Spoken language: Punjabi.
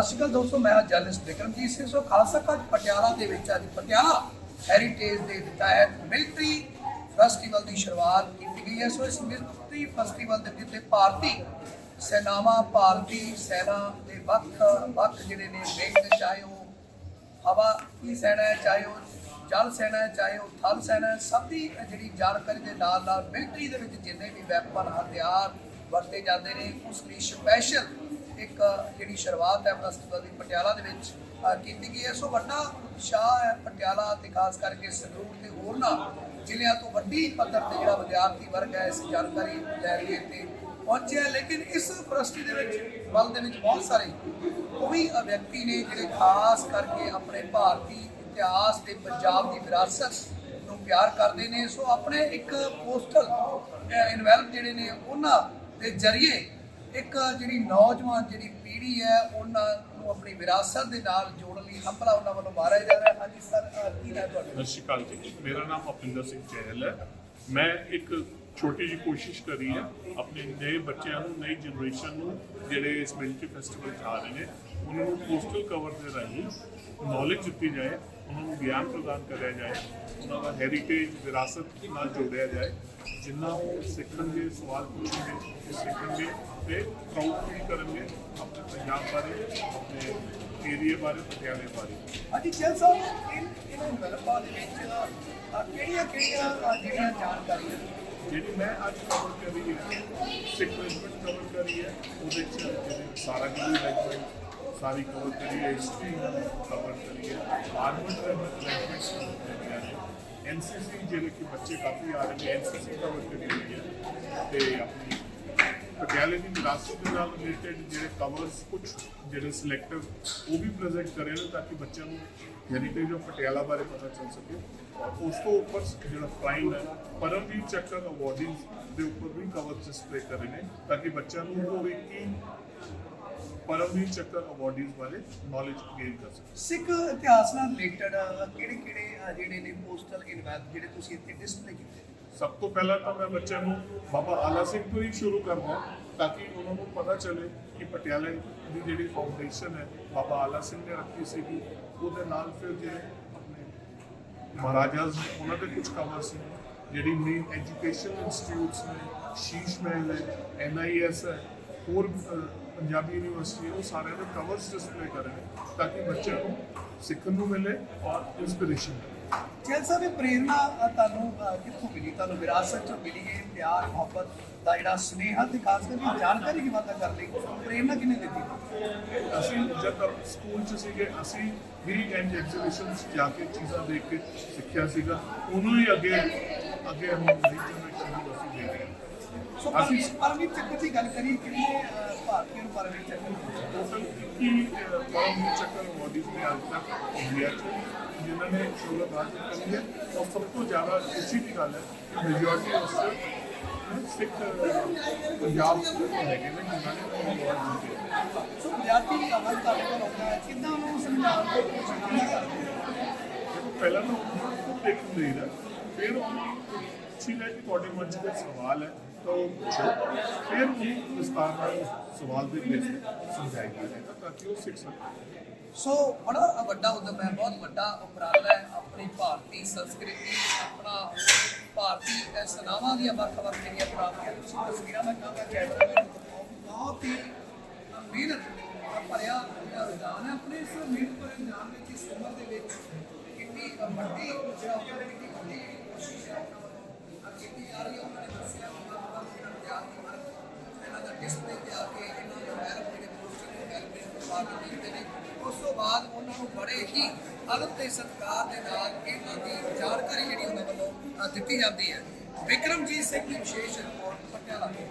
ਸਤਿ ਸ਼੍ਰੀ ਅਕਾਲ ਦੋਸਤੋ, ਮੈਂ ਹਾਂ journalist Vikramjit Singh. So Khalsa College Patiala ਦੇ ਵਿੱਚ ਅੱਜ ਪਟਿਆਲਾ ਹੈਰੀਟੇਜ ਦੇ ਤਹਿਤ ਮਿਲਟਰੀ ਫੈਸਟੀਵਲ ਦੀ ਸ਼ੁਰੂਆਤ ਕੀਤੀ ਗਈ ਹੈ। ਸੋ ਇਸ ਮਿਲਟਰੀ ਫੈਸਟੀਵਲ ਦੇ ਵਿੱਚ ਭਾਰਤੀ ਸੈਨਾਵਾਂ, ਭਾਰਤੀ ਸੈਨਾ ਦੇ ਵੱਖ ਵੱਖ ਜਿਹੜੇ ਨੇ ਵਿੰਗ ਚਾਹੇ ਉਹ ਹਵਾ ਦੀ ਸੈਨਾ ਹੈ, ਚਾਹੇ ਉਹ ਜਲ ਸੈਨਾ ਹੈ, ਚਾਹੇ ਉਹ ਥਲ ਸੈਨਾ ਹੈ, ਸਭ ਦੀ ਜਿਹੜੀ ਜਾਣਕਾਰੀ ਦੇ ਨਾਲ ਨਾਲ ਮਿਲਟਰੀ ਦੇ ਵਿੱਚ ਜਿੰਨੇ ਵੀ ਵੈਪਨ ਹਥਿਆਰ ਵਰਤੇ ਜਾਂਦੇ ਨੇ, ਉਸ ਲਈ ਸਪੈਸ਼ਲ ਇੱਕ ਜਿਹੜੀ ਸ਼ੁਰੂਆਤ ਹੈ ਫੈਸਟੀਵਲ ਦੀ ਪਟਿਆਲਾ ਦੇ ਵਿੱਚ ਕੀਤੀ ਗਈ ਹੈ। ਸੋ ਵੱਡਾ ਉਤਸ਼ਾਹ ਹੈ ਪਟਿਆਲਾ ਤੇ ਖਾਸ ਕਰਕੇ ਸੰਗਰੂਰ ਤੇ ਹੋਰਨਾਂ ਜ਼ਿਲ੍ਹਿਆਂ ਤੋਂ ਵੱਡੀ ਪੱਧਰ ਤੇ ਜਿਹੜਾ ਵਿਦਿਆਰਥੀ ਵਰਗ ਹੈ, ਇਸ ਜਾਣਕਾਰੀ ਲੈ ਰਹੀ ਹੈ ਤੇ ਪਹੁੰਚਿਆ ਲੇਕਿਨ ਇਸ ਪ੍ਰਸਤੀ ਦੇ ਵਿੱਚ ਬਲ ਦੇ ਵਿੱਚ ਬਹੁਤ ਸਾਰੇ ਉਹ ਵੀ ਵਿਅਕਤੀ ਨੇ ਜਿਹੜੇ ਖਾਸ ਕਰਕੇ ਆਪਣੇ ਭਾਰਤੀ ਇਤਿਹਾਸ ਤੇ ਪੰਜਾਬ ਦੀ ਵਿਰਾਸਤ ਨੂੰ ਪਿਆਰ ਕਰਦੇ ਨੇ। ਸੋ ਆਪਣੇ ਇੱਕ ਪੋਸਟਲ ਇਨਵੈਲਪ ਜਿਹੜੇ ਨੇ, ਉਹਨਾਂ ਦੇ ਜ਼ਰੀਏ ਇੱਕ ਜਿਹੜੀ ਨੌਜਵਾਨ, ਜਿਹੜੀ ਪੀੜ੍ਹੀ ਹੈ, ਉਹਨਾਂ ਨੂੰ ਆਪਣੀ ਵਿਰਾਸਤ ਦੇ ਨਾਲ ਜੋੜਨ ਲਈ ਹੰਭਲਾ ਉਹਨਾਂ ਵੱਲੋਂ ਮਾਰਿਆ ਜਾ ਰਿਹਾ ਹੈ। ਹਾਂਜੀ ਸਰ ਕੀ ਹੈ ਤੁਹਾਡਾ? ਸਤਿ ਸ਼੍ਰੀ ਅਕਾਲ ਜੀ। ਮੇਰਾ ਨਾਮ ਅਪਿੰਦਰ ਸਿੰਘ ਚਹਿਲ ਹੈ। ਮੈਂ ਇੱਕ ਛੋਟੀ ਜਿਹੀ ਕੋਸ਼ਿਸ਼ ਕਰੀ ਹੈ ਆਪਣੇ ਨਵੇਂ ਬੱਚਿਆਂ ਨੂੰ, ਨਈ ਜਨਰੇਸ਼ਨ ਨੂੰ, ਜਿਹੜੇ ਇਸ ਮਿਲਟਰੀ ਫੈਸਟੀਵਲ 'ਚ ਆ ਰਹੇ ਨੇ, ਉਹਨਾਂ ਨੂੰ ਪੋਸਟਲ ਕਵਰ ਦੇ ਰਾਹੀਂ ਨੌਲੇਜ ਦਿੱਤੀ ਜਾਏ, ਉਹਨਾਂ ਨੂੰ ਗਿਆਨ ਪ੍ਰਦਾਨ ਕਰਿਆ ਜਾਏ, ਉਹਨਾਂ ਦਾ ਹੈਰੀਟੇਜ ਵਿਰਾਸਤ ਨਾਲ ਜੋੜਿਆ ਜਾਏ, ਜਿੰਨਾ ਉਹ ਸਿੱਖਣਗੇ, ਸਵਾਲ ਪੁੱਛਣਗੇ, ਸਿੱਖਣਗੇ ਤੇ ਪ੍ਰਾਊਡ ਫੀਲ ਕਰਨਗੇ ਆਪਣੇ ਪੰਜਾਬ ਬਾਰੇ ਆਪਣੇ ਏਰੀਆ ਬਾਰੇ ਪਟਿਆਲੇ ਬਾਰੇ ਹਾਂਜੀ ਚੈਲ ਸਾਹਿਬ ਇਨ ਇਹਨਾਂ ਇਨਵੈਲਪਾਂ ਦੇ ਵਿੱਚ ਕਿਹੜੀਆਂ ਕਿਹੜੀਆਂ ਜਿਹੜੀਆਂ ਜਾਣਕਾਰੀਆਂ ਜਿਹੜੀ ਮੈਂ ਅੱਜ ਕਵਰ ਕਰੀ ਹੈ ਸਿੱਖ ਰੈਜੀਮੈਂਟ ਕਵਰ ਕਰੀ ਹੈ ਉਹਦੇ ਚ ਜਿਹੜੇ ਸਾਰਾ ਗਿੱਲ ਰੈਜੀਮੈਂਟ ਸਾਰੀ ਕਵਰ ਕਰੀ ਹੈ ਹਿਸਟਰੀ ਕਵਰ ਕਰੀ ਹੈ ਆਰਮਡ ਰੈਜੀਮੈਂਟਸ ਕਵਰ ਨੇ ਐਨਸੀਸੀ ਜਿਹੜੇ ਕਿ ਬੱਚੇ ਕਾਫੀ ਆ ਰਹੇ ਨੇ ਐਨਸੀਸੀ ਕਵਰ ਕਰੀ ਹੋਈ ਹੈ ਤੇ ਆਪਣੀ ਪਟਿਆਲੇ ਦੀ ਵਿਰਾਸਤ ਦੇ ਨਾਲ ਰਿਲੇਟਡ ਜਿਹੜੇ ਕਵਰਸ ਕੁਝ ਜਿਹੜੇ ਸਿਲੈਕਟਿਵ ਉਹ ਵੀ ਪ੍ਰੈਜ਼ੈਂਟ ਕਰੇ ਨੇ ਤਾਂ ਕਿ ਬੱਚਿਆਂ ਨੂੰ ਹੈਰੀਟੇਜ ਆਫ ਪਟਿਆਲਾ ਬਾਰੇ ਪਤਾ ਚੱਲ ਸਕੇ। ਔਰ ਉਸ ਤੋਂ ਉੱਪਰ ਜਿਹੜਾ ਪ੍ਰਾਈਮ ਹੈ ਪਰਮਵੀਰ ਚੱਕਰ ਅਵਾਰਡੀਜ਼ ਦੇ ਉੱਪਰ ਵੀ ਕਵਰ ਡਿਸਪਲੇ ਕਰੇ ਨੇ ਤਾਂ ਕਿ ਬੱਚਿਆਂ ਨੂੰ ਹੋਵੇ ਕਿ ਪਰਮਵੀਰ ਚੱਕਰ ਅਵਾਰਡੀਜ਼ ਬਾਰੇ ਨੌਲੇਜ ਗੇਨ ਕਰ ਸਕੇ। ਸਿੱਖ ਇਤਿਹਾਸ ਨਾਲ ਰਿਲੇਟਡ ਕਿਹੜੇ ਕਿਹੜੇ ਜਿਹੜੇ ਨੇ ਪੋਸਟਲ ਇਨਵੈਲਪ ਜਿਹੜੇ ਤੁਸੀਂ ਇੱਥੇ ਡਿਸਪਲੇ ਕੀਤੇ ਸਭ ਤੋਂ ਪਹਿਲਾਂ ਤਾਂ ਮੈਂ ਬੱਚਿਆਂ ਨੂੰ ਬਾਬਾ ਆਲਾ ਸਿੰਘ ਤੋਂ ਹੀ ਸ਼ੁਰੂ ਕਰਦਾ ਤਾਂ ਕਿ ਉਹਨਾਂ ਨੂੰ ਪਤਾ ਚੱਲੇ ਕਿ ਪਟਿਆਲੇ ਦੀ ਜਿਹੜੀ ਫਾਊਂਡੇਸ਼ਨ ਹੈ ਬਾਬਾ ਆਲਾ ਸਿੰਘ ਨੇ ਰੱਖੀ ਸੀਗੀ ਉਹਦੇ ਨਾਲ ਫਿਰ ਜਿਹੜੇ ਆਪਣੇ ਮਹਾਰਾਜਾਸ ਨੇ ਉਹਨਾਂ ਦੇ ਕੁਝ ਕਵਰਸ ਨੇ ਜਿਹੜੀ ਮੇਨ ਐਜੂਕੇਸ਼ਨ ਇੰਸਟੀਟਿਊਟਸ ਨੇ ਸ਼ੀਸ਼ ਮਹਿਲ ਹੈ ਐਨਆਈਐਸ ਹੈ ਹੋਰ ਅਹ, ਪੰਜਾਬੀ ਯੂਨੀਵਰਸਿਟੀ ਹੈ, ਉਹ ਸਾਰਿਆਂ ਦੇ ਕਵਰਸ ਡਿਸਪਲੇ ਕਰ ਰਹੇ ਨੇ ਤਾਂ ਕਿ ਬੱਚਿਆਂ ਨੂੰ ਸਿੱਖਣ ਨੂੰ ਮਿਲੇ ਔਰ ਇਨਸਪੀਰੇਸ਼ਨ ਮਿਲੇ ਚੈਲ ਸਾਹਿਬ ਇਹ ਪ੍ਰੇਰਣਾ ਅ, ਤੁਹਾਨੂੰ ਅ, ਕਿੱਥੋਂ ਮਿਲੀ? ਤੁਹਾਨੂੰ ਵਿਰਾਸਤ ਚੋਂ ਮਿਲੀ ਹੈ ਪਿਆਰ ਮੁਹੱਬਤ ਦਾ ਜਿਹੜਾ ਸੁਨੇਹਾ ਤੇ ਖਾਸ ਕਰਕੇ ਜਾਣਕਾਰੀ ਦੀ ਵਾਧਾ ਕਰ ਲਈ ਪ੍ਰੇਰਣਾ ਕਿਹਨੇ ਦਿੱਤੀ? ਅਸੀਂ ਜਦ ਤੱਕ ਸਕੂਲ ਚ ਸੀਗੇ ਅਸੀਂ ਵੀ ਐਂਡ ਐਗਜ਼ੀਬਿਸ਼ਨਸ ਜਾ ਕੇ ਚੀਜ਼ਾਂ ਦੇਖ ਕੇ ਸਿੱਖਿਆ ਸੀਗਾ। ਉਹਨੂੰ ਹੀ ਅੱਗੇ ਅੱਗੇ ਹੁਣ ਨਈ ਜਨਰੇਸ਼ਨ ਨੂੰ ਅਸੀਂ ਦੇ ਰਹੇ ਹਾਂ। ਸੋ ਅਸੀਂ- ਪਰਮਜੀਤ ਚੱਕਰ ਦੀ ਗੱਲ ਕਰੀਏ ਕਿੰਨੇ ਅ, ਭਾਰਤੀਆਂ ਨੂੰ ਪਰਮਜੀਤ ਚੱਕਰ ਮਿਲਿਆ? ਟੋਟਲ 21 ਪਰਮਵੀਰ ਚੱਕਰ ਅਵਾਰਡੀਜ਼ ਨੇ ਅੱਜ ਤੱਕ ਇੰਡੀਆ ਚ ਜਿਨ੍ਹਾਂ ਨੇ ਸ਼ੋਲਤ ਹਾਸਲ ਕਰੀ ਹੈ ਔਰ ਸਭ ਤੋਂ ਜ਼ਿਆਦਾ ਖੁਸ਼ੀ ਦੀ ਗੱਲ ਹੈ ਕਿ ਮੈਜੋਰਟੀ ਉਸ ਸਿੱਖ ਪੰਜਾਬ ਤੋਂ ਹੈਗੇ ਨੇ ਜਿਨ੍ਹਾਂ ਨੇ ਉਹ ਅਵਾਰਡ ਜਿੱਤੇ ਸੋ ਵਿਦਿਆਰਥੀ ਅਵਲ ਤੁਹਾਡੇ ਕੋਲ ਆਉਂਦਾ ਹੈ ਕਿੱਦਾਂ ਉਹਨੂੰ ਸਮਝਾਉਣ ਦੀ ਕੋਸ਼ਿਸ਼ ਕਰਦੇ ਹੋ ਦੇਖੋ ਪਹਿਲਾਂ ਤਾਂ ਉਹਨੂੰ ਦੇਖ ਲਈਦਾ ਫਿਰ ਉਹਨੂੰ ਪੁੱਛੀ ਲੈ ਕਿ ਤੁਹਾਡੇ ਮਨ 'ਚ ਕੋਈ ਸਵਾਲ ਹੈ ਤਾਂ ਉਹ ਪੁੱਛੋ ਫਿਰ ਉਹਨੂੰ ਵਿਸਤਾਰ ਨਾਲ ਸਵਾਲ ਦੇ ਵਿੱਚ ਸਮਝਾਈਦਾ ਹੈ ਤਾਂ ਕਿ ਉਹ ਸਿੱਖ ਸੋ ਬੜਾ ਵੱਡਾ ਉਦਮ ਹੈ, ਬਹੁਤ ਵੱਡਾ ਉਪਰਾਲਾ ਹੈ ਆਪਣੀ ਭਾਰਤੀ ਸੰਸਕ੍ਰਿਤੀ, ਆਪਣਾ ਭਾਰਤੀ ਸਨਾਵਾਂ ਦੀਆਂ ਵੱਖ-ਵੱਖ ਜਿਹੜੀਆਂ ਪ੍ਰਾਪਤੀਆਂ ਤੁਸੀਂ ਤਸਵੀਰਾਂ ਮੈਂ ਕਹਾਂਗਾ ਕੈਮਰਾ ਮੈਨ ਬਹੁਤ ਹੀ ਮਿਹਨਤ ਭਰਿਆ ਜਿਹੜਾ ਰੁਝਾਨ ਹੈ, ਆਪਣੇ ਇਸ ਮਿਹਨਤ ਭਰੇ ਰੁਝਾਨ ਵਿੱਚ, ਇਸ ਉਮਰ ਦੇ ਵਿੱਚ ਕਿੰਨੀ ਵੱਡੀ, ਜਿਹੜਾ ਕਿੰਨੀ ਵੱਡੀ ਕੋਸ਼ਿਸ਼ ਹੈ ਕੀਤੀ ਜਾ ਰਹੀ ਹੈ, ਉਹਨਾਂ ਨੇ ਦੱਸਿਆ ਕਿ ਇਹਨਾਂ ਦਾ ਡਿਸਪਲੇ ਤੇ ਆ ਕੇ ਇਹਨਾਂ ਦੇ ਵੈਰਪ ਜਿਹੜੇ ਪੋਸਟਰ ਨੇ ਵੈਰਪ ਪਾ ਕੇ ਦੇਖਦੇ ਨੇ ਉਸ ਤੋਂ ਬਾਅਦ ਉਹਨਾਂ ਨੂੰ ਬੜੇ ਹੀ ਅਦਬ ਤੇ ਸਤਿਕਾਰ ਦੇ ਨਾਲ ਇਹਨਾਂ ਦੀ ਜਾਣਕਾਰੀ ਜਿਹੜੀ ਉਹਨਾਂ ਵੱਲੋਂ ਦਿੱਤੀ ਜਾਂਦੀ ਹੈ। ਵਿਕਰਮਜੀਤ ਸਿੰਘ ਦੀ ਵਿਸ਼ੇਸ਼ ਰਿਪੋਰਟ ਪਟਿਆਲਾ ਤੋਂ।